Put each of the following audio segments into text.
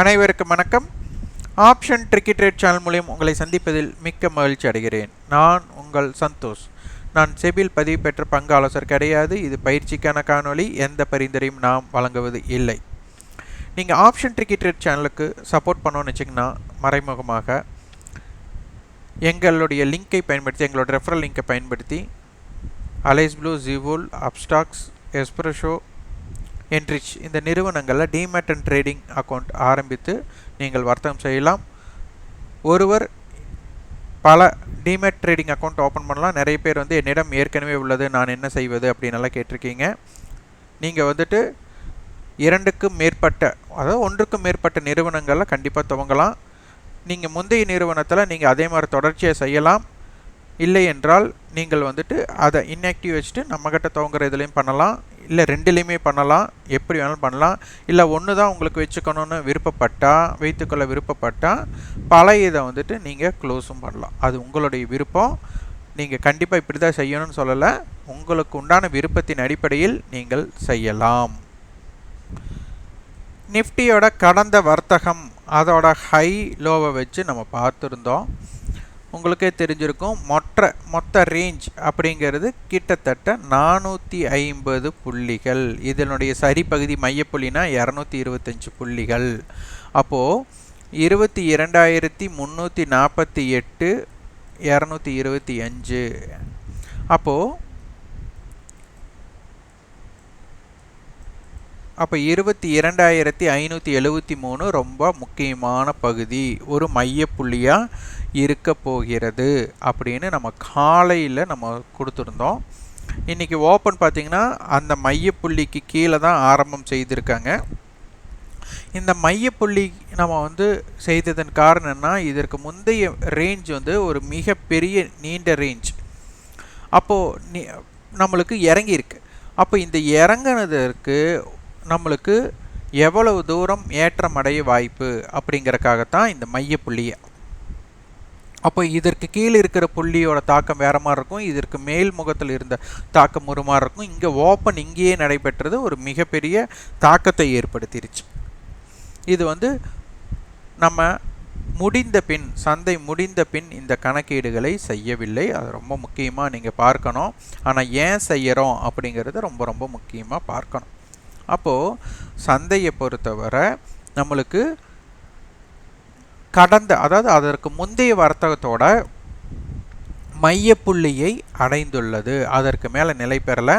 அனைவருக்கும் வணக்கம். Option tricky trade channel மூலியம் உங்களை சந்திப்பதில் மிக்க மகிழ்ச்சி அடைகிறேன். நான் உங்கள் சந்தோஷ். நான் செபில் பதிவு பெற்ற பங்கு ஆலோசர் கிடையாது. இது பயிற்சிக்கான காணொளி. எந்த பரிந்துரையும் நாம் வழங்குவது இல்லை. நீங்கள் ஆப்ஷன் ட்ரிக்கி ட்ரேட் சேனலுக்கு சப்போர்ட் பண்ணோன்னு வச்சிங்கன்னா மறைமுகமாக எங்களுடைய லிங்கை பயன்படுத்தி எங்களோட ரெஃபரல் லிங்கை பயன்படுத்தி அலைஸ் ப்ளூ ஜிவோல் அப்ஸ்டாக்ஸ் எஸ்ப்ரெஷோ என்ரிச் இந்த நிறுவனங்களில் டிமேட் அண்ட் ட்ரேடிங் அக்கௌண்ட் ஆரம்பித்து நீங்கள் வர்த்தகம் செய்யலாம். ஒருவர் பல டிமேட் ட்ரேடிங் அக்கௌண்ட் ஓப்பன் பண்ணலாம். நிறைய பேர் வந்து என்னிடம் ஏற்கனவே உள்ளது நான் என்ன செய்வது அப்படின்னெல்லாம் கேட்டிருக்கீங்க. நீங்கள் வந்துட்டு இரண்டுக்கும் மேற்பட்ட அதாவது ஒன்றுக்கும் மேற்பட்ட நிறுவனங்களில் கண்டிப்பாக துவங்கலாம். நீங்கள் முந்தைய நிறுவனத்தில் நீங்கள் அதே மாதிரி தொடர்ச்சியாக செய்யலாம். இல்லை என்றால் நீங்கள் வந்துட்டு அதை இன்ஆக்டிவ் வச்சுட்டு நம்மக்கிட்ட துவங்குற இதுலேயும் பண்ணலாம். இல்லை ரெண்டுலேயுமே பண்ணலாம். எப்படி வேணாலும் பண்ணலாம். இல்லை ஒன்று தான் உங்களுக்கு வச்சுக்கணும்னு விருப்பப்பட்டால் வைத்துக்கொள்ள விருப்பப்பட்டால் பழைய இதை வந்துட்டு நீங்கள் க்ளோஸும் பண்ணலாம். அது உங்களுடைய விருப்பம். நீங்கள் கண்டிப்பாக இப்படி தான் செய்யணும்னு சொல்லலை. உங்களுக்கு உண்டான விருப்பத்தின் அடிப்படையில் நீங்கள் செய்யலாம். நிஃப்டியோட கடந்த வர்த்தகம் அதோட ஹை லோவை வச்சு நம்ம பார்த்துருந்தோம். உங்களுக்கே தெரிஞ்சிருக்கும். மொத்த மொத்த ரேஞ்ச் அப்படிங்கிறது கிட்டத்தட்ட நானூற்றி ஐம்பது புள்ளிகள். இதனுடைய சரிப்பகுதி மையப்புள்ளினா இரநூத்தி இருபத்தஞ்சி புள்ளிகள். அப்போது இருபத்தி இரண்டாயிரத்தி முந்நூற்றி நாற்பத்தி எட்டு இரநூத்தி இருபத்தி அஞ்சு. அப்போது அப்போ இருபத்தி இரண்டாயிரத்தி ஐநூற்றி எழுபத்தி மூணு ரொம்ப முக்கியமான பகுதி. ஒரு மையப்புள்ளியாக இருக்க போகிறது அப்படின்னு நம்ம காலையில் நம்ம கொடுத்துருந்தோம். இன்றைக்கி ஓப்பன் பார்த்திங்கன்னா அந்த மையப்புள்ளிக்கு கீழே தான் ஆரம்பம் செய்திருக்காங்க. இந்த மையப்புள்ளி நம்ம வந்து செய்ததன் காரணம் இதற்கு முந்தைய ரேஞ்ச் வந்து ஒரு மிகப்பெரிய நீண்ட ரேஞ்ச் அப்போது நம்மளுக்கு இறங்கியிருக்கு. அப்போ இந்த இறங்கினதற்கு நம்மளுக்கு எவ்வளவு தூரம் ஏற்றம் அடைய வாய்ப்பு அப்படிங்கிறக்காகத்தான் இந்த மையப்புள்ளியை அப்போ இதற்கு கீழே இருக்கிற புள்ளியோட தாக்கம் வேற மாதிரி இருக்கும். இதற்கு மேல் முகத்தில் இருந்த தாக்கம் ஒரு மாதிரி இருக்கும். இங்கே ஓப்பன் இங்கேயே நடைபெற்றது ஒரு மிகப்பெரிய தாக்கத்தை ஏற்படுத்திருச்சு. இது வந்து நம்ம முடிந்த பின் சந்தை முடிந்த பின் இந்த கணக்கீடுகளை செய்யவில்லை. அது ரொம்ப முக்கியமாக நீங்கள் பார்க்கணும். ஆனால் ஏன் செய்கிறோம் அப்படிங்கிறது ரொம்ப ரொம்ப முக்கியமாக பார்க்கணும். அப்போது சந்தையை பொறுத்தவரை நம்மளுக்கு கடந்த அதாவது அதற்கு முந்தைய வர்த்தகத்தோட மையப்புள்ளியை அடைந்துள்ளது. அதற்கு மேலே நிலை பெறலை.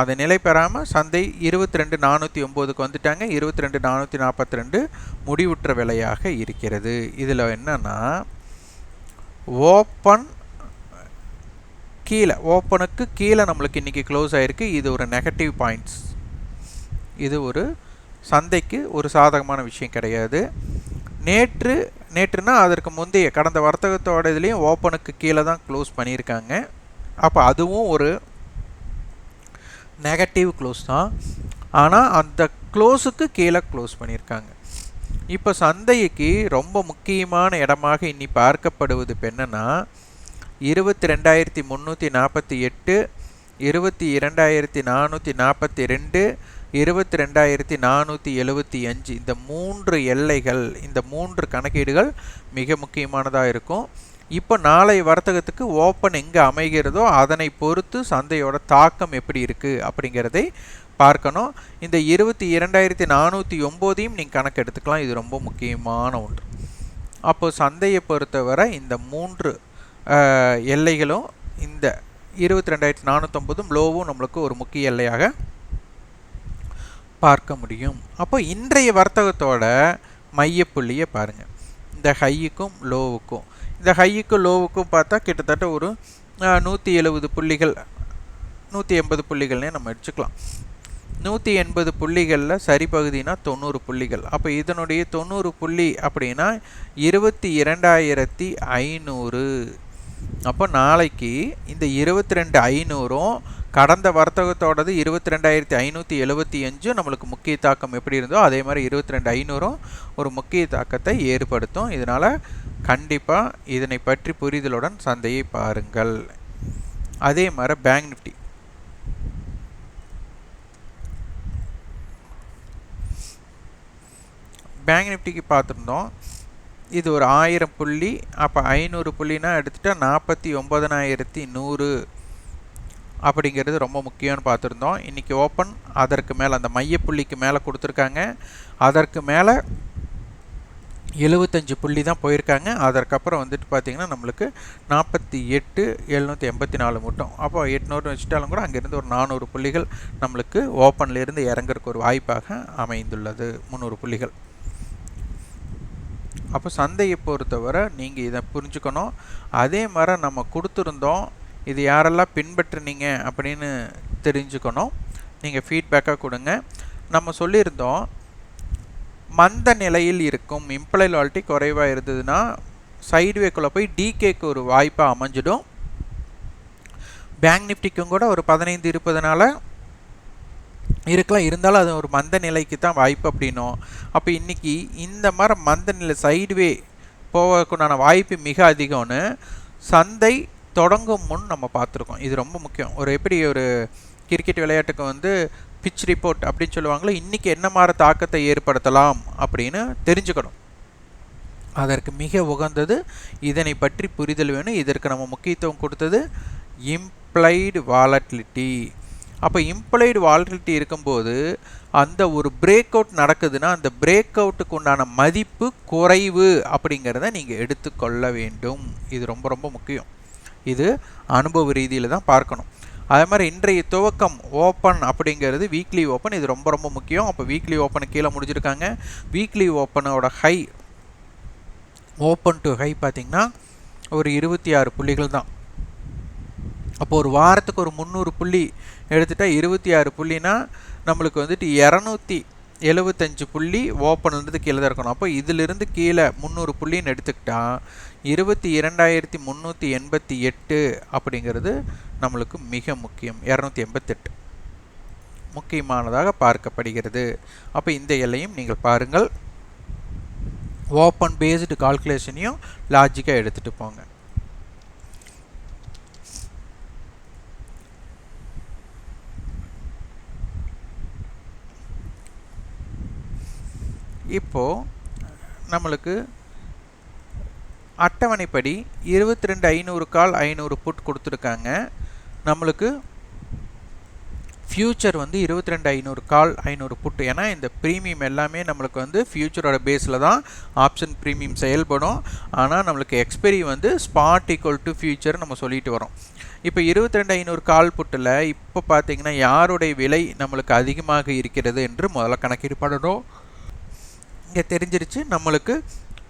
அது நிலை பெறாமல் சந்தை இருபத்தி ரெண்டு நானூற்றி ஒம்போதுக்கு வந்துட்டாங்க. இருபத்தி ரெண்டு நானூற்றி நாற்பத்தி ரெண்டு முடிவுற்ற விலையாக இருக்கிறது. இதில் என்னென்னா ஓப்பன் கீழே ஓப்பனுக்கு கீழே நம்மளுக்கு இன்றைக்கி க்ளோஸ் ஆகிருக்கு இது ஒரு நெகட்டிவ் பாயிண்ட்ஸ் இது ஒரு சந்தைக்கு ஒரு சாதகமான விஷயம் கிடையாது. நேற்று நேற்றுனா அதற்கு முந்தைய கடந்த வர்த்தகத்தோட இதுலேயும் ஓப்பனுக்கு கீழே தான் க்ளோஸ் பண்ணியிருக்காங்க. அப்போ அதுவும் ஒரு நெகட்டிவ் க்ளோஸ் தான். ஆனால் அந்த க்ளோஸுக்கு கீழே க்ளோஸ் பண்ணியிருக்காங்க. இப்போ சந்தைக்கு ரொம்ப முக்கியமான இடமாக இன்னி பார்க்கப்படுவது இப்போ என்னென்னா இருபத்தி ரெண்டாயிரத்தி முந்நூற்றி நாற்பத்தி எட்டு இருபத்தி இரண்டாயிரத்தி நானூற்றி நாற்பத்தி ரெண்டு இருபத்தி ரெண்டாயிரத்தி நானூற்றி எழுபத்தி அஞ்சு. இந்த மூன்று எல்லைகள் இந்த மூன்று கணக்கீடுகள் மிக முக்கியமானதாக இருக்கும். இப்போ நாளை வர்த்தகத்துக்கு ஓப்பன் எங்கே அமைகிறதோ அதனை பொறுத்து சந்தையோட தாக்கம் எப்படி இருக்குது அப்படிங்கிறதை பார்க்கணும். இந்த இருபத்தி இரண்டாயிரத்தி நானூற்றி ஒம்போதையும் நீங்கள் கணக்கு எடுத்துக்கலாம் இது ரொம்ப முக்கியமான ஒன்று. அப்போது சந்தையை பொறுத்தவரை இந்த மூன்று எல்லைகளும் இந்த இருபத்தி ரெண்டாயிரத்தி நானூற்றொம்பதும் லோவும் நம்மளுக்கு ஒரு முக்கிய எல்லையாக பார்க்க முடியும். அப்போ இன்றைய வர்த்தகத்தோட மையப்புள்ளியை பாருங்கள் இந்த ஹையுக்கும் லோவுக்கும் இந்த ஹையுக்கும் லோவுக்கும் பார்த்தா கிட்டத்தட்ட ஒரு நூற்றி எழுபது புள்ளிகள் நூற்றி எண்பது புள்ளிகள்னே நம்ம எடுத்துக்கலாம். நூற்றி எண்பது புள்ளிகளில் சரிபகுதினா தொண்ணூறு புள்ளிகள். அப்போ இதனுடைய தொண்ணூறு புள்ளி அப்படின்னா இருபத்தி இரண்டாயிரத்தி ஐநூறு. அப்போ நாளைக்கு இந்த இருபத்தி ரெண்டு ஐநூறும் கடந்த வர்த்தகத்தோடது இருபத்தி ரெண்டாயிரத்தி ஐநூற்றி எழுபத்தி அஞ்சும் நம்மளுக்கு முக்கிய தாக்கம் எப்படி இருந்தோ அதே மாதிரி இருபத்தி ரெண்டு ஐநூறும் ஒரு முக்கிய தாக்கத்தை ஏற்படுத்தும். இதனால் கண்டிப்பாக இதனை பற்றி புரிதலுடன் சந்தையை பாருங்கள். அதே மாதிரி பேங்க் நிஃப்டி பேங்க் நிஃப்டிக்கு பார்த்துருந்தோம். இது ஒரு ஆயிரம் புள்ளி அப்போ ஐநூறு புள்ளினா எடுத்துகிட்டா நாற்பத்தி ஒம்பதனாயிரத்தி நூறு. அப்படிங்கிறது ரொம்ப முக்கியம்னு பார்த்துருந்தோம். இன்றைக்கி ஓப்பன் அதற்கு மேலே அந்த மையப்புள்ளிக்கு மேலே கொடுத்துருக்காங்க. அதற்கு மேலே எழுபத்தஞ்சு புள்ளி தான் போயிருக்காங்க. அதற்கப்புறம் வந்துட்டு பார்த்திங்கன்னா நம்மளுக்கு நாற்பத்தி எட்டு எழுநூற்றி எண்பத்தி நாலு மட்டும். அப்போ எட்நூறு வச்சுட்டாலும் கூட அங்கேருந்து ஒரு நானூறு புள்ளிகள் நம்மளுக்கு ஓப்பன்லேருந்து இறங்குறதுக்கு ஒரு வாய்ப்பாக அமைந்துள்ளது. முந்நூறு புள்ளிகள். அப்போ சந்தையை பொறுத்தவரை நீங்கள் இதை புரிஞ்சுக்கணும். அதே மாதிரி நம்ம கொடுத்துருந்தோம். இது யாரெல்லாம் பின்பற்றுனீங்க அப்படின்னு தெரிஞ்சுக்கணும். நீங்கள் ஃபீட்பேக்காக கொடுங்க. நம்ம சொல்லியிருந்தோம் மந்த நிலையில் இருக்கும் இம்ப்ளை குறைவாக இருந்ததுன்னா சைடுவேக்குள்ளே போய் டிகேக்கு ஒரு வாய்ப்பாக அமைஞ்சிடும். பேங்க் நிஃப்டிக்கும் கூட ஒரு பதினைந்து இருப்பதனால இருக்கலாம். இருந்தாலும் அது ஒரு மந்த நிலைக்கு தான் வாய்ப்பு அப்படின்னும். அப்போ இன்றைக்கி இந்த மாதிரி மந்த நிலை சைடுவே போவதுக்குண்டான வாய்ப்பு மிக அதிகம்னு சந்தை தொடங்கும் முன் நம்ம பார்த்துருக்கோம். இது ரொம்ப முக்கியம். ஒரு எப்படி ஒரு கிரிக்கெட் விளையாட்டுக்கு வந்து பிச் ரிப்போர்ட் அப்படின்னு சொல்லுவாங்களோ இன்றைக்கி என்ன மாதிரி தாக்கத்தை ஏற்படுத்தலாம் அப்படின்னு தெரிஞ்சுக்கணும். அதற்கு மிக உகந்தது இதனை பற்றி புரிதல் வேணும். இதற்கு நம்ம முக்கியத்துவம் கொடுத்தது இம்ப்ளைடு வாலட்டிலிட்டி அப்போ இம்ப்ளைடு வாலட்டிலிட்டி இருக்கும்போது அந்த ஒரு பிரேக் அவுட் நடக்குதுன்னா அந்த பிரேக் அவுட்டுக்கு உண்டான மதிப்பு குறைவு அப்படிங்கிறத நீங்கள் எடுத்துக்கொள்ள வேண்டும். இது ரொம்ப ரொம்ப முக்கியம். இது அனுபவ ரீதியில் தான் பார்க்கணும். அதே மாதிரி இன்றைய துவக்கம் ஓப்பன் அப்படிங்கிறது வீக்லி ஓப்பன் இது ரொம்ப ரொம்ப முக்கியம். அப்போ வீக்லி ஓப்பனு கீழே முடிஞ்சிருக்காங்க. வீக்லி ஓப்பனோட ஹை ஓப்பன் டு ஹை பார்த்திங்கன்னா ஒரு இருபத்தி ஆறு புள்ளிகள் தான். அப்போ ஒரு வாரத்துக்கு ஒரு முந்நூறு புள்ளி எடுத்துட்டால் இருபத்தி ஆறு புள்ளினா நம்மளுக்கு வந்துட்டு இரநூத்தி எழுபத்தஞ்சு புள்ளி ஓப்பன்லேருந்து கீழே தான் இருக்கணும். அப்போ இதிலிருந்து கீழே முந்நூறு புள்ளின்னு எடுத்துக்கிட்டால் இருபத்தி இரண்டாயிரத்தி முந்நூற்றி எண்பத்தி எட்டு அப்படிங்கிறது நம்மளுக்கு மிக முக்கியம். இரநூத்தி எண்பத்தெட்டு. முக்கியமானதாக பார்க்கப்படுகிறது. அப்போ இந்த எல்லையும் நீங்கள் பாருங்கள். ஓப்பன் பேஸ்டு கால்குலேஷனையும் லாஜிக்காக எடுத்துகிட்டு போங்க. இப்போது நம்மளுக்கு அட்டவணைப்படி இருபத்தி ரெண்டு ஐநூறு கால் ஐநூறு புட் கொடுத்துருக்காங்க. நம்மளுக்கு ஃப்யூச்சர் வந்து இருபத்தி ரெண்டு ஐநூறு கால் ஐநூறு புட் ஏன்னா இந்த ப்ரீமியம் எல்லாமே நம்மளுக்கு வந்து ஃப்யூச்சரோட பேஸில் தான் ஆப்ஷன் ப்ரீமியம் செயல்படும். ஆனால் நம்மளுக்கு எக்ஸ்பெரி வந்து ஸ்பாட் ஈக்குவல் டு ஃப்யூச்சர் நம்ம சொல்லிட்டு வரோம். இப்போ இருபத்தி ரெண்டு ஐநூறு கால் புட்டில் இப்போ பார்த்தீங்கன்னா யாருடைய விலை நம்மளுக்கு அதிகமாக இருக்கிறது என்று முதல்ல கணக்கீடு பண்ணணும் இங்கே தெரிஞ்சிருச்சு நம்மளுக்கு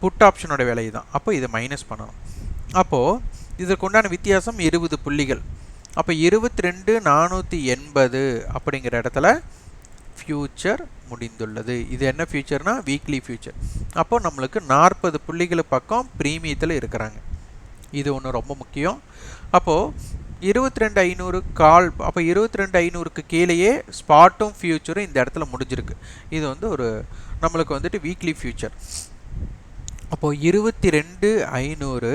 புட் ஆப்ஷனோட விலை தான். அப்போ இதை மைனஸ் பண்ணணும். அப்போது இதற்கு உண்டான வித்தியாசம் இருபது புள்ளிகள். அப்போ இருபத்தி ரெண்டு நானூற்றி எண்பது அப்படிங்கிற இடத்துல ஃப்யூச்சர் முடிந்துள்ளது. இது என்ன ஃபியூச்சர்னால் வீக்லி ஃபியூச்சர் அப்போ நம்மளுக்கு நாற்பது புள்ளிகள் பக்கம் ப்ரீமியத்தில் இருக்கிறாங்க. இது ஒன்று ரொம்ப முக்கியம். அப்போது இருபத்தி ரெண்டு ஐநூறு கால் அப்போ இருபத்தி ரெண்டு ஐநூறுக்கு கீழேயே ஸ்பாட்டும் ஃபியூச்சரும் இந்த இடத்துல முடிஞ்சிருக்கு. இது வந்து ஒரு நம்மளுக்கு வந்துட்டு வீக்லி ஃபியூச்சர் அப்போது இருபத்தி ரெண்டு ஐநூறு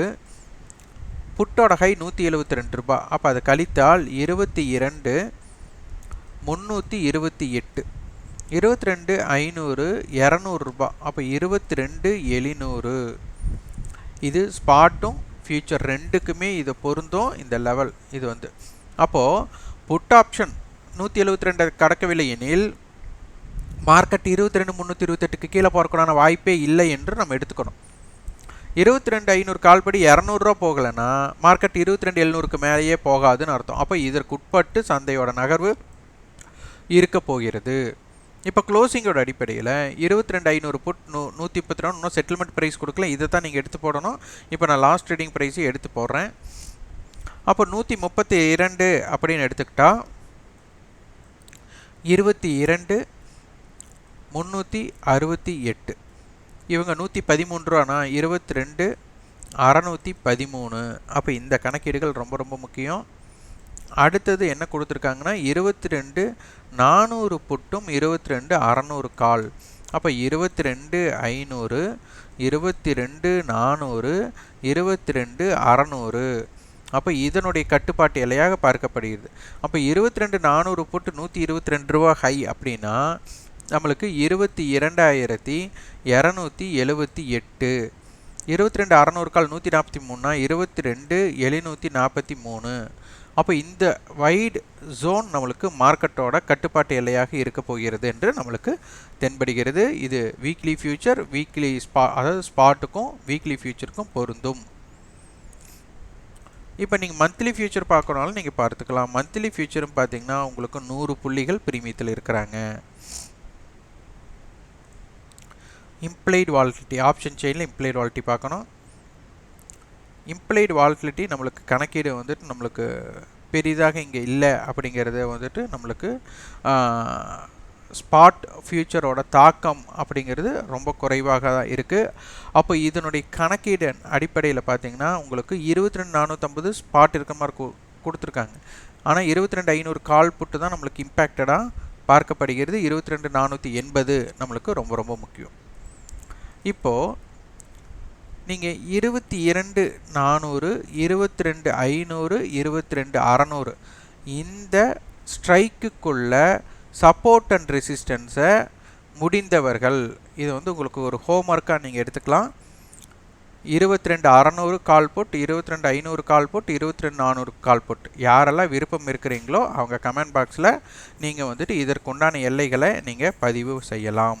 புட்டோட ஹை நூற்றி எழுபத்தி ரெண்டு ரூபா. அப்போ அதை கழித்தால் இருபத்தி இரண்டு முந்நூற்றி இருபத்தி எட்டு. இருபத்தி ரெண்டு ஐநூறு இரநூறுபா அப்போ இருபத்தி ரெண்டு எழுநூறு. இது ஸ்பாட்டும் ஃபியூச்சர் ரெண்டுக்குமே இது பொருந்தும் இந்த லெவல். இது வந்து அப்போது புட் ஆப்ஷன் நூற்றி எழுபத்தி ரெண்டு கடக்கவில்லை எனில் மார்க்கெட் இருபத்தி ரெண்டு முந்நூற்றி இருபத்தெட்டுக்கு கீழே போகிறக்கான வாய்ப்பே இல்லை என்று நம்ம எடுத்துக்கணும். இருபத்தி ரெண்டு ஐநூறு கால்படி இரநூறுவா போகலைன்னா மார்க்கெட் இருபத்தி ரெண்டு எழுநூறுக்கு மேலேயே போகாதுன்னு அர்த்தம். அப்போ இதற்கு உட்பட்டு சந்தையோட நகர்வு இருக்க போகிறது. இப்போ க்ளோசிங்கோட அடிப்படையில் இருபத்தி ரெண்டு ஐநூறு புட் நூ நூற்றி முப்பத்தி ரெண்டு இன்னும் செட்டில்மெண்ட் ப்ரைஸ் கொடுக்கல. இதை தான் நீங்கள் எடுத்து போடணும். இப்போ நான் லாஸ்ட் ட்ரேடிங் ப்ரைஸையும் எடுத்து போடுறேன். அப்போ நூற்றி முப்பத்தி இரண்டு அப்படின்னு எடுத்துக்கிட்டால் இருபத்தி இரண்டு முந்நூற்றி அறுபத்தி எட்டு. இவங்க நூற்றி பதிமூன்று ரூபானா இருபத்தி ரெண்டு அறநூற்றி பதிமூணு. அப்போ இந்த கணக்கீடுகள் ரொம்ப ரொம்ப முக்கியம். அடுத்தது என்ன கொடுத்துருக்காங்கன்னா இருபத்தி ரெண்டு நானூறு புட்டும் இருபத்தி ரெண்டு அறநூறு கால். அப்போ இருபத்தி ரெண்டு ஐநூறு இருபத்தி ரெண்டு நானூறு இருபத்தி ரெண்டு அறநூறு. அப்போ இதனுடைய கட்டுப்பாட்டு எல்லையாக பார்க்கப்படுகிறது. அப்போ இருபத்தி ரெண்டு நானூறு புட்டு நூற்றி இருபத்தி ரெண்டு ரூபா ஹை அப்படின்னா நம்மளுக்கு இருபத்தி இரண்டாயிரத்தி இரநூத்தி எழுபத்தி எட்டு. இருபத்தி ரெண்டு அறநூறு கால் நூற்றி நாற்பத்தி மூணுனா இருபத்தி ரெண்டு எழுநூற்றி நாற்பத்தி மூணு. அப்போ இந்த வைடு ஜோன் நம்மளுக்கு மார்க்கெட்டோட கட்டுப்பாட்டு எல்லையாக இருக்க போகிறது என்று நம்மளுக்கு தென்படுகிறது. இது வீக்லி ஃபியூச்சர் வீக்லி ஸ்பா அதாவது ஸ்பாட்டுக்கும் வீக்லி ஃபியூச்சருக்கும் பொருந்தும். இப்போ நீங்கள் மந்த்லி ஃபியூச்சர் பார்க்கணுனாலும் நீங்கள் பார்த்துக்கலாம். மந்த்லி ஃபியூச்சரும் பார்த்தீங்கன்னா உங்களுக்கு நூறு புள்ளிகள் பிரீமியத்தில் இருக்கிறாங்க. இம்ப்ளைட் வால்டிலிட்டி ஆப்ஷன் செயினில் இம்ப்ளைட் வாலிட்டி பார்க்கணும். இம்ப்ளைடு வால்டிலிட்டி நம்மளுக்கு கணக்கீடு வந்துட்டு நம்மளுக்கு பெரிதாக இங்கே இல்லை அப்படிங்கிறத வந்துட்டு நம்மளுக்கு ஸ்பாட் ஃப்யூச்சரோட தாக்கம் அப்படிங்கிறது ரொம்ப குறைவாக தான் இருக்குது அப்போ இதனுடைய கணக்கீடு அடிப்படையில் பார்த்தீங்கன்னா உங்களுக்கு இருபத்தி ரெண்டு நானூற்றம்பது ஸ்பாட் இருக்க மாதிரி கு கொடுத்துருக்காங்க. ஆனால் இருபத்தி ரெண்டு ஐநூறு கால் புட்டு தான் நம்மளுக்கு இம்பேக்டடாக பார்க்கப்படுகிறது. இருபத்தி ரெண்டு நானூற்றி எண்பது நம்மளுக்கு ரொம்ப ரொம்ப முக்கியம். இப்போது நீங்கள் இருபத்தி இரண்டு நானூறு இருபத்தி ரெண்டு ஐநூறு இருபத்தி ரெண்டு அறநூறு இந்த ஸ்ட்ரைக்குக்குள்ள சப்போர்ட் அண்ட் ரெசிஸ்டன்ஸை முடிந்தவர்கள் இது வந்து உங்களுக்கு ஒரு ஹோம்ஒர்க்காக நீங்கள் எடுத்துக்கலாம். இருபத்தி ரெண்டு அறநூறு கால் போட் இருபத்தி ரெண்டு ஐநூறு கால் போட் இருபத்தி ரெண்டு நானூறு கால் போட் யாரெல்லாம் விருப்பம் இருக்கிறீங்களோ அவங்க கமெண்ட் பாக்ஸில் நீங்கள் வந்துட்டு இதற்குண்டான எல்லைகளை நீங்கள் பதிவு செய்யலாம்.